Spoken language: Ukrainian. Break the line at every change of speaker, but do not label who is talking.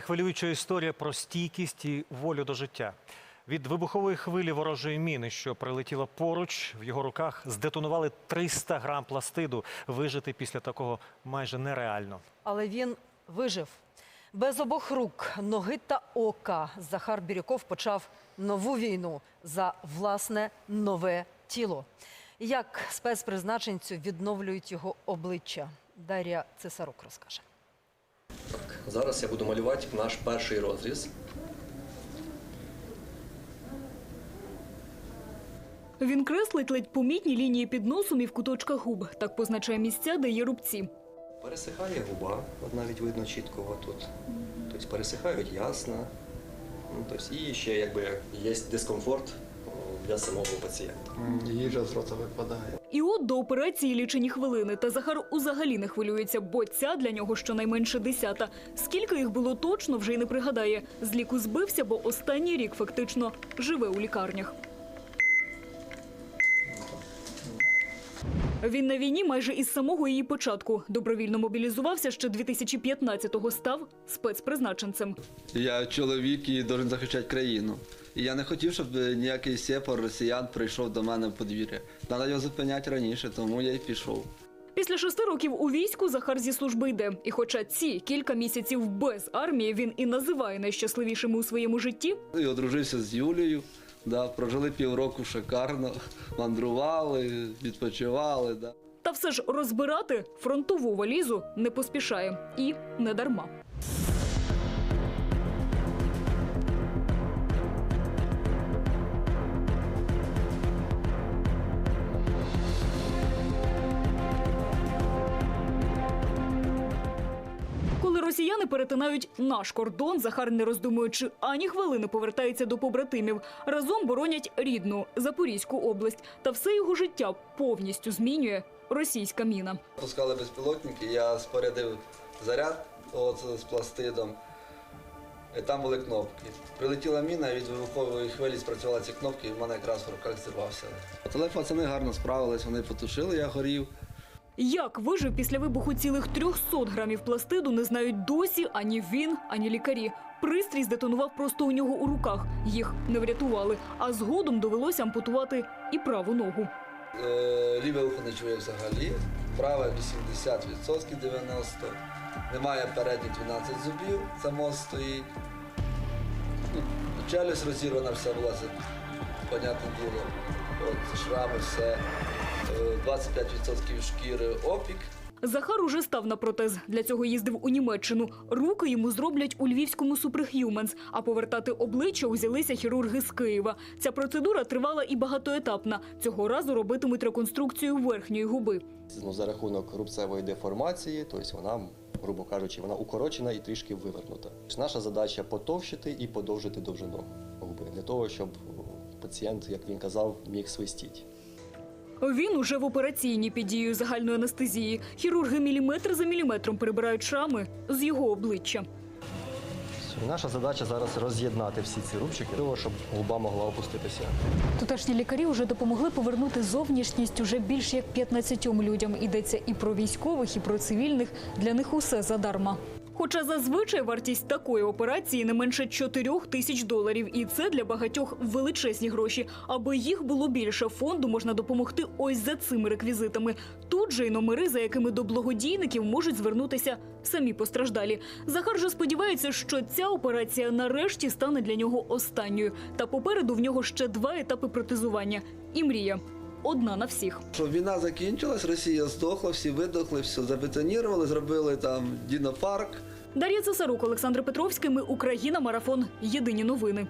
Хвилююча історія про стійкість і волю до життя. Від вибухової хвилі ворожої міни, що прилетіла поруч, в його руках здетонували 300 грам пластиду. Вижити після такого майже нереально.
Але він вижив. Без обох рук, ноги та ока Захар Бірюков почав нову війну за власне нове тіло. Як спецпризначенцю відновлюють його обличчя? Дар'я Цесарук розкаже.
Зараз я буду малювати наш перший розріз.
Він креслить ледь помітні лінії під носом і в куточках губ. Так позначає місця, де є рубці.
Пересихає губа, от навіть видно чітко тут. Тобто пересихають ясно. Ну, тобто, і ще якби є дискомфорт для самого пацієнта.
Їжа з рота випадає.
І от до операції лічені хвилини. Та Захар узагалі не хвилюється, бо ця для нього щонайменше десята. Скільки їх було точно, вже й не пригадає. З ліку збився, бо останній рік фактично живе у лікарнях. Він на війні майже із самого її початку. Добровільно мобілізувався ще 2015-го, став спецпризначенцем.
Я чоловік і должен захищати країну. І я не хотів, щоб ніякий сепар росіян прийшов до мене в подвір'я. Треба його зупиняти раніше, тому я й пішов.
Після шести років у війську Захар зі служби йде. І хоча ці кілька місяців без армії він і називає найщасливішими у своєму житті,
І одружився з Юлією. Да, прожили півроку шикарно, мандрували, відпочивали. Да.
та все ж розбирати фронтову валізу не поспішає і не дарма. Росіяни перетинають наш кордон, Захар, не роздумуючи ані хвилини, повертається до побратимів. Разом боронять рідну Запорізьку область. Та все його життя повністю змінює російська міна.
Пускали безпілотники, я спорядив заряд от, з пластидом. І там були кнопки. Прилетіла міна, від вибухової хвилі спрацювали ці кнопки, і в мене якраз в руках зірвався. Але пацани гарно справились, вони потушили, я горів.
Як вижив після вибуху цілих 300 грамів пластиду, не знають досі ані він, ані лікарі. Пристрій здетонував просто у нього у руках. Їх не врятували, а згодом довелося ампутувати і праву ногу.
Е, Ліве ухо не чує взагалі, праве 80%, 90%. Немає передніх 12 зубів, це мост стоїть. Ну, Челюсть розірвана вся була, це, понятне діло. От, шрами, все. Е, 25% шкіри опік.
Захар уже став на протез. Для цього їздив у Німеччину. Руки йому зроблять у львівському Superhumans, а повертати обличчя узялися хірурги з Києва. Ця процедура тривала і багатоетапна. Цього разу робитимуть реконструкцію верхньої губи.
Ну, за рахунок рубцевої деформації, тобто вона, грубо кажучи, вона укорочена і трішки вивернута. Наша задача потовщити і подовжити довжину губи для того, щоб пацієнт, як він казав, міг свистіти.
Він уже в операційній під дією загальної анестезії. Хірурги міліметр за міліметром прибирають шрами з його обличчя.
Наша задача зараз роз'єднати всі ці рубчики, щоб губа могла опуститися.
Тутешні лікарі вже допомогли повернути зовнішність уже більш як 15 людям. Йдеться і про військових, і про цивільних. Для них усе задарма.
Хоча зазвичай вартість такої операції не менше 4 тисяч доларів, і це для багатьох величезні гроші. Аби їх було більше, фонду можна допомогти ось за цими реквізитами. Тут же й номери, за якими до благодійників можуть звернутися самі постраждалі. Захар же сподівається, що ця операція нарешті стане для нього останньою. Та попереду в нього ще два етапи протезування. І мрія одна на всіх.
Щоб війна закінчилась, Росія здохла, всі видохли, все забетонірували, зробили там дінопарк.
Дар'я Цесарук, Олександр Петровський. Ми Україна. Марафон. Єдині новини.